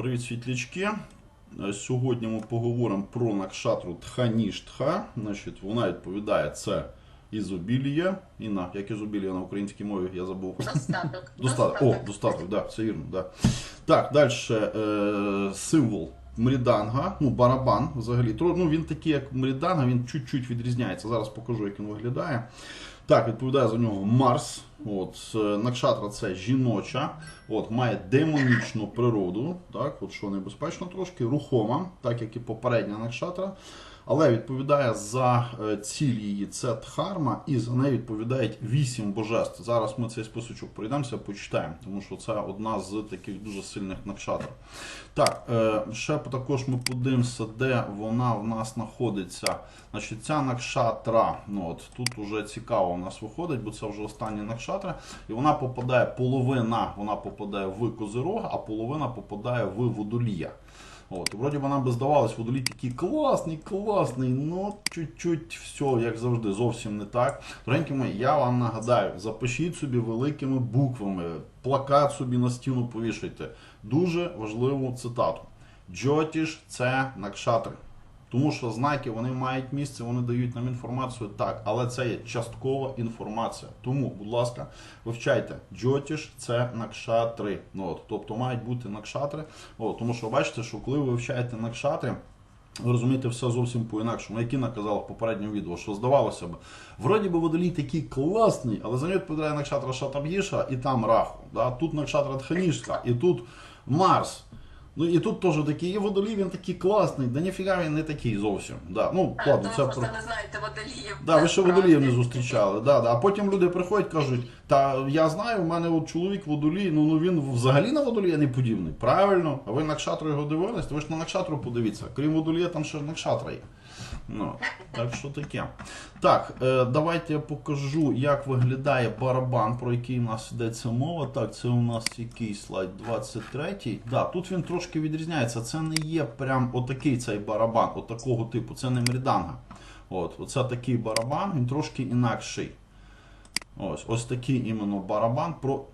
Привіт, світлячки. Е, Сьогодні ми поговоримо про накшатру Тханіштха. Значить, вона відповідає це ізобілія. Інна, як ізобілія на українській мові, я забув. Достаток. Достаток. О, достаток, да, все вірно, да. Так, далі е, символ Мріданга, ну, барабан взагалі. Ну, він такий, як Мріданга, він чуть-чуть відрізняється. Зараз покажу, як він виглядає. Так, відповідає за нього Марс. От, е, Накшатра це жіноча, от, має демонічну природу, так, от, що небезпечно трошки, рухома, так як і попередня накшатра. Але відповідає за е, ціль її це Дхарма, і за неї відповідають вісім божеств. Зараз ми цей списочок пройдемося, почитаємо, тому що це одна з таких дуже сильних накшатр. Так, е, ще також ми подивимося, де вона в нас знаходиться. Значить, ця накшатра, ну от тут уже цікаво в нас виходить, бо це вже остання накшатра, і вона попадає половина, вона попадає в Козирога, а половина попадає в Водолія. От, вроді нам би здавалось, водолій такий класний, класний, ну чуть-чуть все, як завжди, зовсім не так. Дорогенькі я вам нагадаю, запишіть собі великими буквами, плакат собі на стіну повішайте. Дуже важливу цитату. Джотіш це накшатри. Тому що знаки вони мають місце, вони дають нам інформацію так, але це є часткова інформація. Тому, будь ласка, вивчайте. Джотіш це накшатри. Ну, от, тобто мають бути накшатри. От, тому що бачите, що коли ви вивчаєте накшатри, ви розумієте все зовсім по-інакшому. Як Інна казала в попередньому відео, що здавалося б, вроді би водолій такий класний, але за нього відповідає накшатра Шатаб'єша і там Раху. Да? Тут накшатра Тханішка, і тут Марс. Ну і тут теж такий є водолій, він такий класний, да ніфіга він не такий зовсім. Да. Ну, А, ладно, ви це просто про. не знаєте водоліїв. Да, ви ще водоліїв не зустрічали. Да, да. А потім люди приходять кажуть, та я знаю, у мене от чоловік водолій, ну, ну він взагалі на водолія не подібний. Правильно, а ви на Накшатру його дивились, то ви ж на Накшатру подивіться. Крім водолія, там ще Накшатра є. Ну, так що таке. Так, е, давайте я покажу, як виглядає барабан, про який у нас йдеться мова. Так, це у нас який слайд 23-й. Да, тут він трошки відрізняється. Це не є прям отакий цей барабан, отакого типу. Це не мріданга. От, оце такий барабан, він трошки інакший. Ось, ось такий іменно барабан про.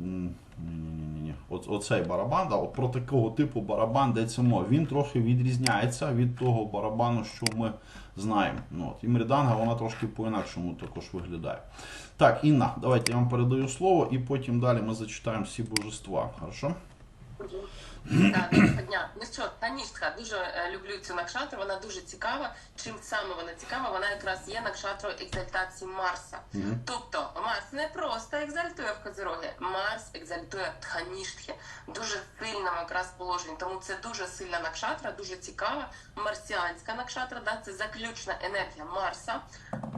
Ні-ні-ні. Оцей барабан, да, от про такого типу барабан йдеться мова. Він трохи відрізняється від того барабану, що ми знаємо. Ну, от, і Мріданга вона трошки по-інакшому також виглядає. Так, Інна, давайте я вам передаю слово, і потім далі ми зачитаємо всі божества. Хорошо? Так, доброго дня. Ну що, Таніштха, дуже е, люблю цю накшатру, вона дуже цікава. Чим саме вона цікава? Вона якраз є накшатрою екзальтації Марса. Мгм. Тобто Марс не просто екзальтує в Козирогі, Марс екзальтує Тханіштхи. Дуже сильному якраз положенні. Тому це дуже сильна накшатра, дуже цікава. Марсіанська накшатра, да, це заключна енергія Марса.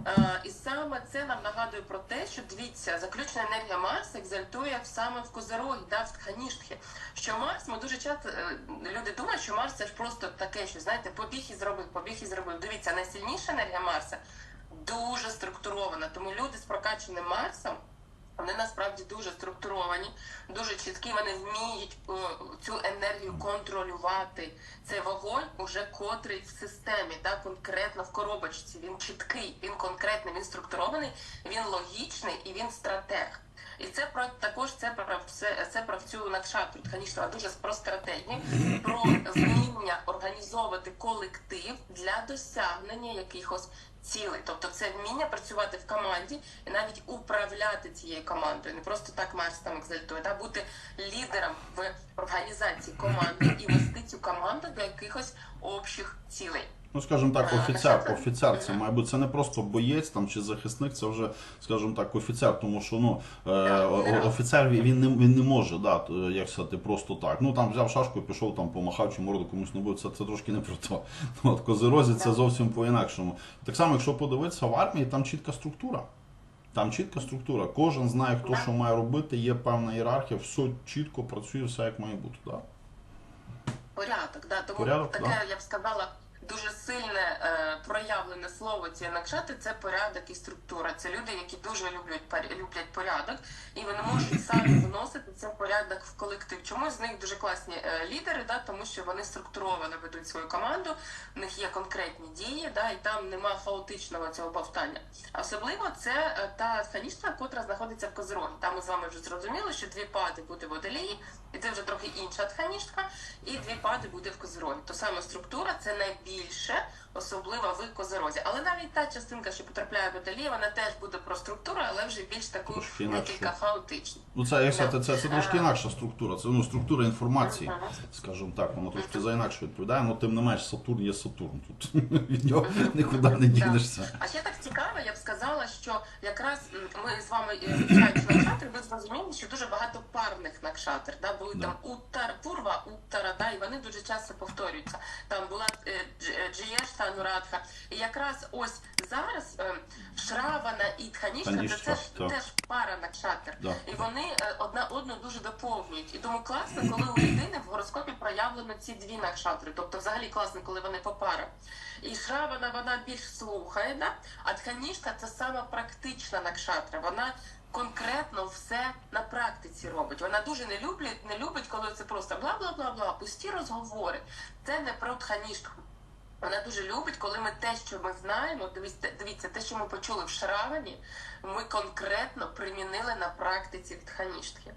Е, і саме це нам нагадує про те, що дивіться, заключна енергія Марса екзальтує саме в Козирогі, да, в Тханіштхи. Що Марс, ми дуже часто е, люди думають, що Марс це ж просто таке, що знаєте, побіг і зробив, побіг і зробив. Дивіться, найсильніша енергія Марса дуже структурована. Тому люди з прокачаним Марсом. Вони насправді дуже структуровані, дуже чіткі. Вони вміють цю енергію контролювати. Це вогонь уже котрий в системі, да, конкретно в коробочці. Він чіткий, він конкретний, він структурований, він логічний і він стратег. І це про також це про все це про цю накшатру Тханіштова, дуже про стратегію, про вміння організовувати колектив для досягнення якихось цілей. Тобто це вміння працювати в команді і навіть управляти цією командою. Не просто так Марс там екзальтує, та бути лідером в організації команди і вести цю команду до якихось общих цілей. Ну, скажімо так, офіцер, офіцер це має бути це не просто боєць там чи захисник, це вже, скажімо так, офіцер, тому що ну е, офіцер він не він не може, да, як сказати, просто так. Ну там взяв шашку, і пішов там, помахав чи морду комусь набив. Це, це трошки не про то. От в козирозі це зовсім по-інакшому. Так само, якщо подивитися в армії, там чітка структура. Там чітка структура. Кожен знає, хто що має робити, є певна ієрархія, все чітко працює, все як має бути. Да? Порядок, да. Тому Порядок, таке, да. я б сказала, дуже сильне е, проявлене слово ці накшати це порядок і структура. Це люди, які дуже люблять люблять порядок, і вони можуть самі вносити цей порядок в колектив. Чому з них дуже класні е, лідери? Да, тому що вони структуровано ведуть свою команду, в них є конкретні дії, да, і там нема хаотичного цього бавтання. Особливо це е, та ханішка, котра знаходиться в Козирогі. Там ми з вами вже зрозуміли, що дві пади буде в Водолії, і це вже трохи інша тханішка, і дві пади буде в Козирогі. То саме структура це найбільше, особливо в Козирозі. Але навіть та частинка, що потрапляє в Водолії, вона теж буде про структуру, але вже більш таку декілька хаотичну. Ну, це, як сказати, це, це трошки інакша структура. Це ну, структура інформації, скажімо так, воно трошки за інакше відповідає, але тим не менш Сатурн є Сатурн. Тут від нього нікуди не дінешся. А ще так цікаво, я б сказала, що якраз ми з вами е, накшатри, ви зрозуміли, що дуже багато парних накшатр. Да? Були там уттар, пурва, уттара, да? і вони дуже часто повторюються. Там була е, е, Джієш та Анурадха. І якраз ось зараз е, Шравана і Тханішка це так. теж пара накшатр. Да. І вони е, одна одну дуже доповнюють. І тому класно, коли у людини в гороскопі проявлено ці дві накшатри. Тобто, взагалі класно, коли вони по парам. І Шравана вона більш слухає, да? а Тханішка це сама практична накшатра. Вона конкретно все на практиці робить. Вона дуже не любить, не любить, коли це просто бла бла бла бла, пусті розговори. Це не про Тханішку. Вона дуже любить, коли ми те, що ми знаємо, дивіться, дивіться, те, що ми почули в Шравані, ми конкретно примінили на практиці в Тханіштхі.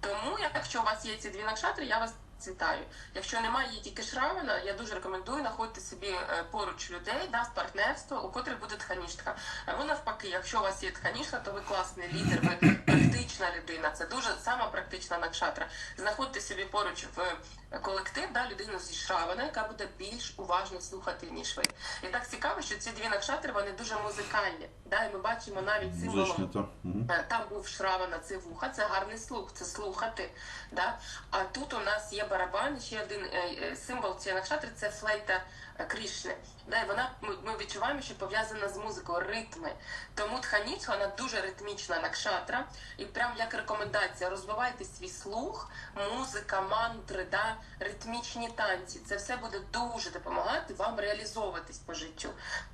Тому, якщо у вас є ці дві накшатри, я вас вітаю. Якщо немає є тільки Шравана, я дуже рекомендую знаходити собі е, поруч людей да, в партнерство, у котрих буде Тханіштха. Або навпаки, якщо у вас є Тханіштха, то ви класний лідер, ви практична людина. Це дуже сама практична накшатра. Знаходьте собі поруч в колектив, да, людину зі Шравана, яка буде більш уважно слухати, ніж ви. І так цікаво, що ці дві накшатри вони дуже музикальні. Да, і ми бачимо навіть символом. Мгм. Е, Там був Шравана, це вуха, це гарний слух, це слухати. Да? А тут у нас є барабан, ще один е, е, символ цієї накшатри це флейта Крішни. Да? І вона, ми, ми відчуваємо, що пов'язана з музикою, ритми. Тому тханіць, вона дуже ритмічна накшатра. І прям як рекомендація, розвивайте свій слух, музика, мантри, да? ритмічні танці. Це все буде дуже допомагати вам реалізовуватись по життю.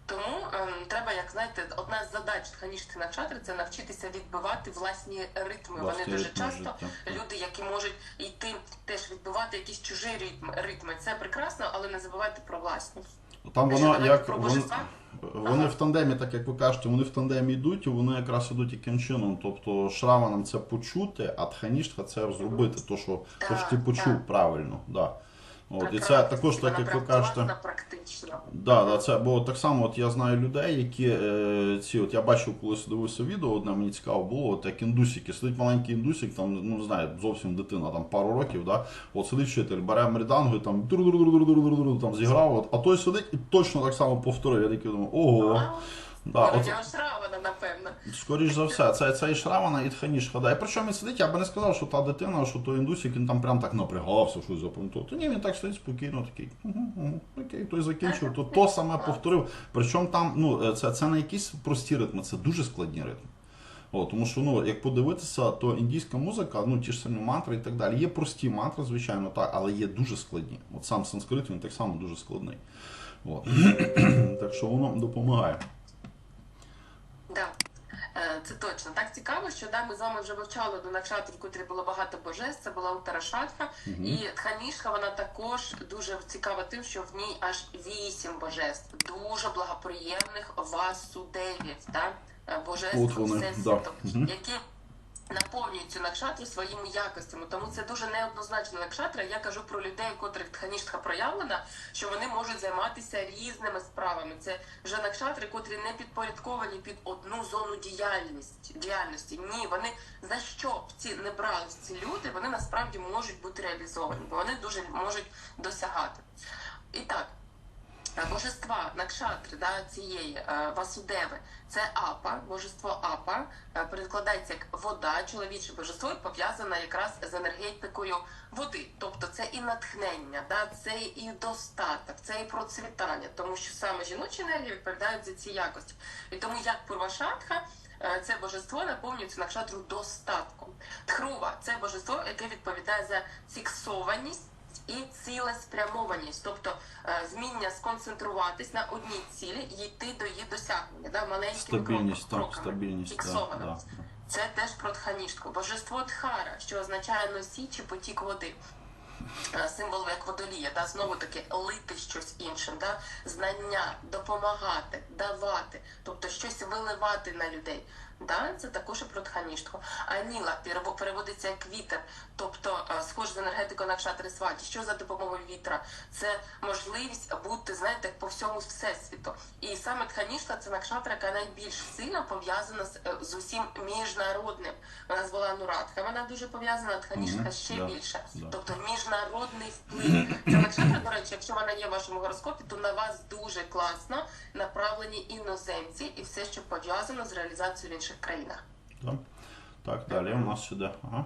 Тому ем, треба, як знаєте, одна з задач тханічних накшатри це навчитися відбивати власні ритми. Власні Вони дуже ритми часто життя, люди, які можуть йти теж відбивати якісь чужі ритми. ритми. Це прекрасно, але не забувайте про власні. Там вона як вони, в тандемі, так як ви кажете, вони в тандемі йдуть, і вони якраз ідуть яким чином. Тобто шраванам це почути, а тханіштха це зробити, то що, то, що ти почув правильно. Да. От, і це також, так як ви кажете. Да, да, це бо так само, от я знаю людей, які е, ці, от я бачив, колись дивився відео, одне мені цікаво було, от як індусики. Сидить маленький індусик, там, ну не знаю, зовсім дитина, там пару років, да, от сидить вчитель, бере меридангу і там там зіграв, от, а той сидить і точно так само повторив. Я такий думаю, ого. Да, от, Шравана, напевно. Скоріш за все, це, це і Шравана, і Тханішка. Да. І причому він сидить, я би не сказав, що та дитина, що той індусик, він там прям так напрягався, щось запам'ятав. Та ні, він так сидить спокійно, такий. Угу, угу, окей, той закінчив, то то саме повторив. Причому там, ну, це, це не якісь прості ритми, це дуже складні ритми. О, тому що, ну, як подивитися, то індійська музика, ну ті ж самі мантри і так далі. Є прості мантри, звичайно, так, але є дуже складні. От сам санскрит він так само дуже складний. От. так що воно допомагає. Це точно так цікаво, що да, ми з вами вже вивчали до навчати, в котрі було багато божеств, це була Утарашатха. І Тханішка вона також дуже цікава тим, що в ній аж вісім божеств, дуже благоприємних васудевів, да? божеств От вони, да. Які наповнюють цю своїми якостями. Тому це дуже неоднозначна накшатра. Я кажу про людей, котрих тханіштха проявлена, що вони можуть займатися різними справами. Це вже накшатри, котрі не підпорядковані під одну зону діяльності. діяльності. Ні, вони за що б ці не брались ці люди, вони насправді можуть бути реалізовані, бо вони дуже можуть досягати. І так. Божества Накшатри да, цієї е, Васудеви це Апа, божество Апа, е, перекладається як вода, чоловіче божество і пов'язане якраз з енергетикою води. Тобто це і натхнення, да, це і достаток, це і процвітання, тому що саме жіночі енергії відповідають за ці якості. І тому як Пурвашатха, е, це божество наповнюється накшатру достатком. Тхрува це божество, яке відповідає за фіксованість і цілеспрямованість, тобто е, вміння сконцентруватись на одній цілі і йти до її досягнення, да, маленькими Стабільність, кроками, так, стабільність, да, фіксовано. да. Це теж про тханіштку. Божество Тхара, що означає носій чи потік води. Е, Символ як водолія, да, знову таки лити щось іншим, да, знання, допомагати, давати, тобто щось виливати на людей. Да, це також і про тханіштку. Аніла перево- переводиться як вітер, тобто е, схож з енергетикою на кшатри сваті. Що за допомогою вітра? Це можливість бути, знаєте, по всьому всесвіту. І саме тханіштка це накшатра, яка найбільш сильно пов'язана з, е, з усім міжнародним. Нас була Нурадха, вона дуже пов'язана, тханіштка Мгм, ще да, більше. да. Тобто міжнародний вплив. Ця накшатра, до речі, якщо вона є в вашому гороскопі, то на вас дуже класно направлені іноземці і все, що пов'язано з реалізацією інших країнах. Так, так далі у нас сюди. Ага.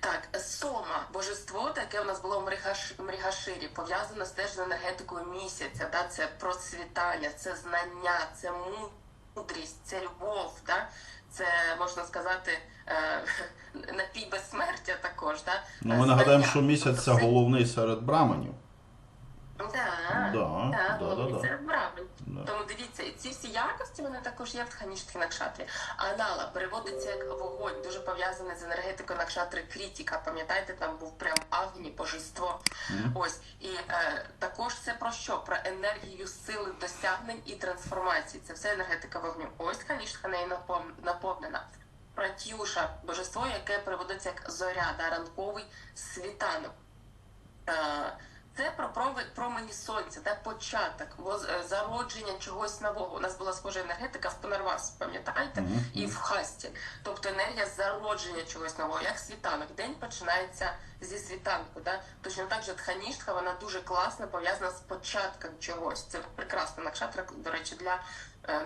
Так, сома, божество, таке у нас було в Мрігаш... Мрігаширі, пов'язано теж з енергетикою місяця. Да? Це процвітання, це знання, це мудрість, це любов. Да? Це можна сказати е, напій безсмертя також. Да? Ну, ми нагадаємо, що місяць це головний серед браманів. Да, Да, да, да, да, да. серед. Да. Тому дивіться, і ці всі якості вони також є в тханічній накшатрі. Анала переводиться як вогонь, дуже пов'язаний з енергетикою накшатри крітіка. Пам'ятаєте, там був прям агні, божество. Мгм. Ось і е, також це про що? Про енергію сили досягнень і трансформації. Це все енергетика вогню. Ось тханічка нею наповнена. Пратюша, божество, яке переводиться як зоря, да, ранковий світанок. Е, Це про промені сонця, да, початок, е, зародження чогось нового. У нас була схожа енергетика в Панарвас, пам'ятаєте? Мгм. І в Хасті. Тобто енергія зародження чогось нового, як світанок. День починається зі світанку. Да? Точно так же тханіштха, вона дуже класно пов'язана з початком чогось. Це прекрасна накшатра, до речі, для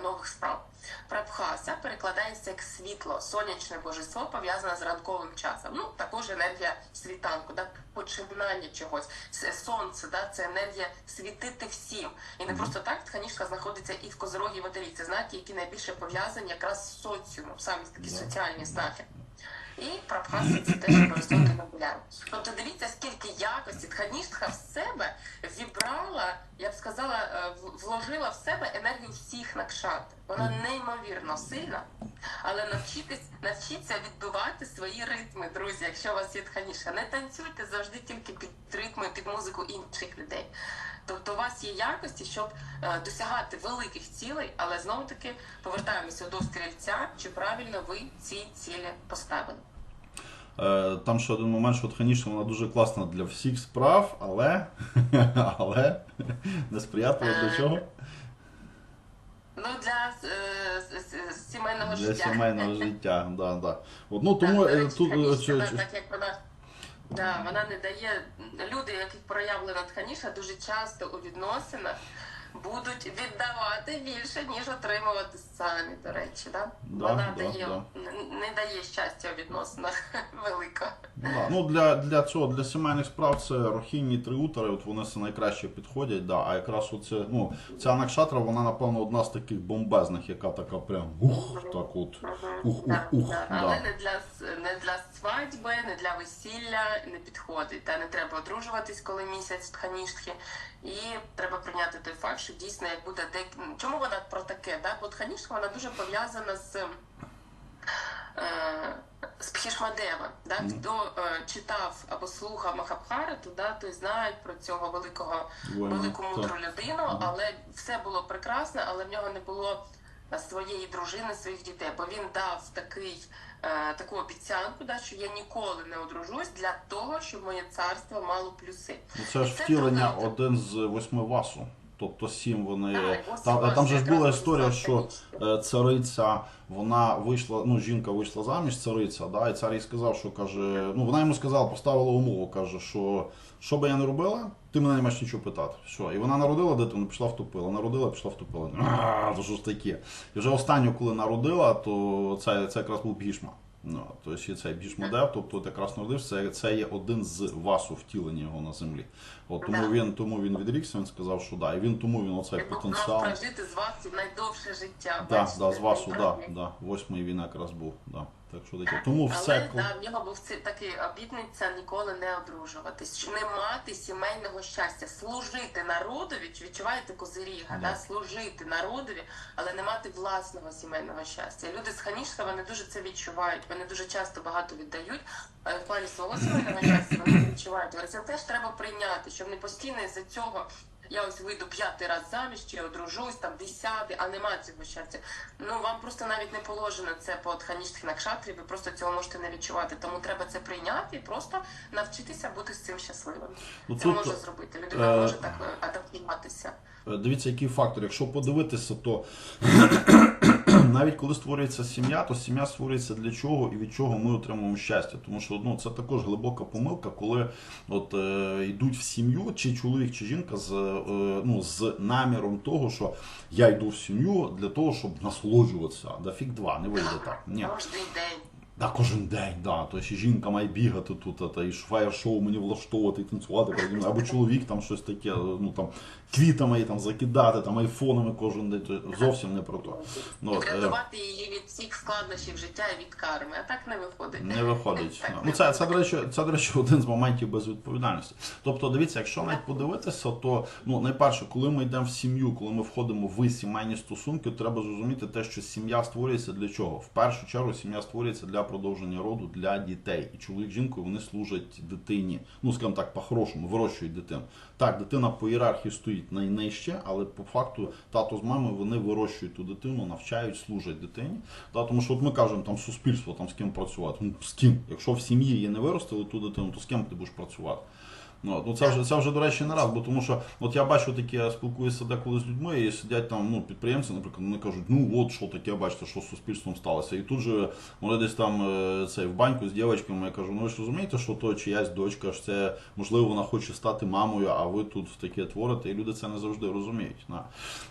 нових справ. Прабхаса перекладається як світло, сонячне божество пов'язане з ранковим часом. Ну також енергія світанку, да? починання чогось. Це сонце, да? це енергія світити всім. І не просто так тханіштха знаходиться і в козорогі і водолі. Це знаки, які найбільше пов'язані якраз з соціумом, самі такі соціальні знаки. І прабхаса це теж обов'язково набуляє. Тобто дивіться, скільки якості тханіштха в себе вібрала, я б сказала, е, вложила в себе енергію всіх накшат. Вона неймовірно сильна, але навчитись, навчіться відбивати свої ритми, друзі, якщо у вас є тханіша. Не танцюйте завжди тільки під ритми, під музику інших людей. Тобто у вас є якості, щоб е, досягати великих цілей, але знову таки повертаємося до стрільця, чи правильно ви ці цілі поставили. Е, Там ще один момент, що тханіша вона дуже класна для всіх справ, але, але не сприятлива для чого? Ну для е, сімейного Для життя. сімейного життя. Да, да. От, ну, тому Так, е, речі, тут е, тханіша, чи- да, так як вона. Да, вона не дає люди, яких проявлена тханіша, дуже часто у відносинах будуть віддавати більше, ніж отримувати самі, до речі. Да? Да, вона да, дає, да. Не, не дає щастя у відносинах велико. Да. Ну, для, для цього, для сімейних справ це рохінні триутери, от вони все найкраще підходять. Да. А якраз оце, ну, ця накшатра, вона, напевно, одна з таких бомбезних, яка така прям ух, так от. Ух, ух, Да, ух. да. Да. Але не для не для свадьби, не для весілля не підходить. Та не треба одружуватись, коли місяць тханіштхи. І треба прийняти той факт, що дійсно як буде дек... Чому вона про таке? Да? Бо тханіштха вона дуже пов'язана з. Е, з Пхішмадева, да? Хто е, читав або слухав Махабхарату, да, той знають про цього великого Воїна, велику мудру людину, але все було прекрасно, але в нього не було своєї дружини, своїх дітей, бо він дав такий, е, таку обіцянку, да, що я ніколи не одружусь для того, щоб моє царство мало плюси. Ну, Це ж це втілення трудно. один з восьми васу. Тобто сім вони. Так, Там, ось там же ж була історія, що е, цариця, вона вийшла, ну жінка вийшла заміж, цариця, да, і цар їй сказав, що каже, ну вона йому сказала, поставила умову, каже, що що би я не робила, ти мене не маєш нічого питати. Що? І вона народила дитину, пішла втопила, народила, пішла втопила. А, то що ж таке? І вже останню, коли народила, то це, це якраз був Бішма. Ну, тобто цей Бішмодев, тобто от якраз народився, це, це є один з васу втілення його на землі. От тому Да. він тому він відрікся, він сказав, що да, і він тому він оцей Він потенціал. прожити з вас найдовше життя. Да, да, з васу, да, да. Восьмий він якраз був. Да. Так що таке. Тому все. Але коли- да, в нього був цей такий обітниця ніколи не одружуватись, не мати сімейного щастя, служити народові, відчуваєте козиріга, Да. да. служити народові, але не мати власного сімейного щастя. Люди з Ханіжка вони дуже це відчувають. Вони дуже часто багато віддають. але в плані свого сімейного щастя вони відчувають. Але це теж треба прийняти, щоб не постійно із-за цього. Я ось вийду п'ятий раз заміж чи я одружусь, там десятий, а нема цього щастя. Ну вам просто навіть не положено це по тханічних накшатрі, ви просто цього можете не відчувати. Тому треба це прийняти і просто навчитися бути з цим щасливим. Ну, Це тут, може зробити. Людина е, може так е, адаптуватися. Е, Дивіться, який фактор. Якщо подивитися, то навіть коли створюється сім'я, то сім'я створюється для чого і від чого ми отримуємо щастя. Тому що ну, це також глибока помилка, коли от, е, йдуть в сім'ю, чи чоловік, чи жінка з, е, ну, з наміром того, що я йду в сім'ю для того, щоб насолоджуватися. Да фік два, не вийде так. Ні. Кожний день. Да, кожен день, да. То ще жінка має бігати тут, та, і фаєр-шоу мені влаштовувати, і танцювати, переді мною. або чоловік там щось таке, ну там квітами її там закидати, там айфонами кожен день. То зовсім не про то. Ну, от, е, врятувати її від всіх складнощів життя і від карми. А так не виходить. не виходить. Так, Ну, це, це, до речі, це, до речі, один з моментів безвідповідальності. Тобто, дивіться, якщо навіть подивитися, то ну, найперше, коли ми йдемо в сім'ю, коли ми входимо в сімейні стосунки, треба зрозуміти те, що сім'я створюється для чого. В першу чергу сім'я створюється для продовження роду для дітей. І чоловік з вони служать дитині. Ну, скажімо так, по-хорошому, вирощують дитину. Так, дитина по ієрархії стоїть найнижче, але по факту тато з мамою вони вирощують ту дитину, навчають, служать дитині. Та, тому що от ми кажемо, там суспільство, там з ким працювати. Ну, з ким? Якщо в сім'ї її не виростили ту дитину, то з ким ти будеш працювати? Ну, ну це вже це вже до речі не раз, бо тому що от я бачу таке, я спілкуюся деколи з людьми, і сидять там ну, підприємці, наприклад, вони кажуть, ну от що таке, бачите, що з суспільством сталося. І тут же вони десь там е, цей, в баньку з дівчатками, я кажу, ну ви ж розумієте, що то чиясь дочка, що це можливо вона хоче стати мамою, а ви тут таке творите, і люди це не завжди розуміють. Да.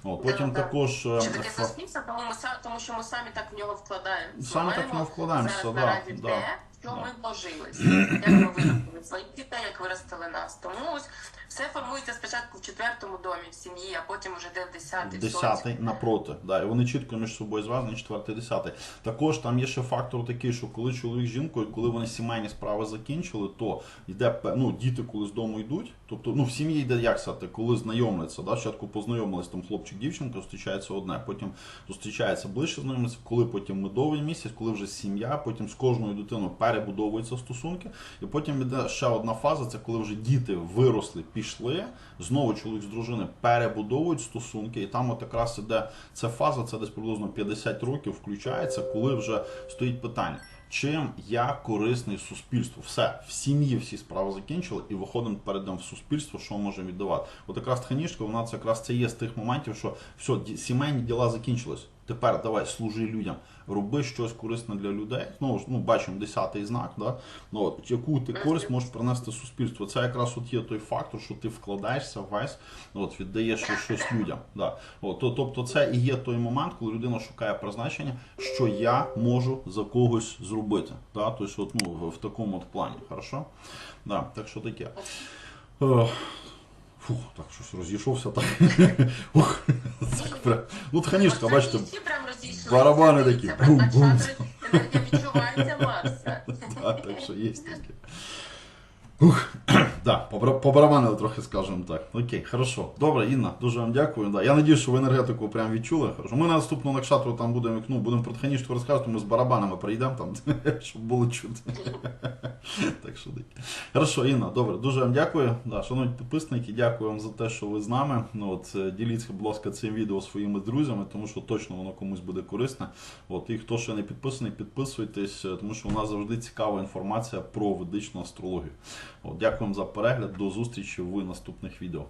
От, потім Да, да. також. е, Що таке суспільство, тому тому що ми самі так в нього вкладаємо. Саме так в нього вкладаємося, да, да. Що ми вложилися, як ми виростили своїх дітей, як виростили нас. Тому ось все формується спочатку в четвертому домі, в сім'ї, а потім вже де в десятий. Десятий напроти. Да, і вони чітко між собою зв'язані, четвертий, десятий. Також там є ще фактор такий, що коли чоловік з жінкою, коли вони сімейні справи закінчили, то йде ну, діти, коли з дому йдуть. Тобто, ну в сім'ї йде як сказати, коли знайомляться, да, спочатку познайомились там хлопчик, дівчинка, зустрічається одне, потім зустрічається ближче знайомиться, коли потім медовий місяць, коли вже сім'я, потім з кожною дитиною перебудовуються стосунки, і потім йде ще одна фаза, це коли вже діти виросли, пішли, знову чоловік з дружиною перебудовують стосунки, і там от якраз іде ця фаза, це десь приблизно 50 років включається, коли вже стоїть питання. Чим я корисний суспільству? Все, в сім'ї всі справи закінчили і виходимо перейдемо в суспільство, що можемо віддавати. От якраз тханішка, вона це якраз це є з тих моментів, що все, сімейні діла закінчились. Тепер давай служи людям, роби щось корисне для людей. Ж ну бачимо десятий знак, да? ну, от, яку ти користь можеш принести суспільству. Це якраз от є той фактор, що ти вкладаєшся весь, от віддаєш щось- людям. Да. От, то, тобто, це і є той момент, коли людина шукає призначення, що я можу за когось зробити. Да? Тобто, от, ну, в, в такому от плані. Хорошо? Да, так що таке. Е, Фух, так щось розійшовся так. Ух, так прям. Ну, тханішка, Останні бачите, всі прям розійшлися. барабани такі. Дивіться, Бум-бум. накшатри, енергія відчувається Марса. Да, так що є таке. Ух, да, побарабанили трохи, скажемо так. Окей, хорошо. Добре, Інна, дуже вам дякую. Да. Я надію, що ви енергетику прям відчули. Хорошо. Ми на наступну накшатру там будемо, ну, будемо про тханішку розказувати, ми з барабанами прийдемо там, щоб було чути. так що. Хорошо, Інна, добре, дуже вам дякую. Да, шановні підписники, дякую вам за те, що ви з нами. Ну, от, е, діліться, будь ласка, цим відео своїми друзями, тому що точно воно комусь буде корисне. От, і хто ще не підписаний, підписуйтесь, е, тому що у нас завжди цікава інформація про ведичну астрологію. От, дякуємо за перегляд. До зустрічі в наступних відео.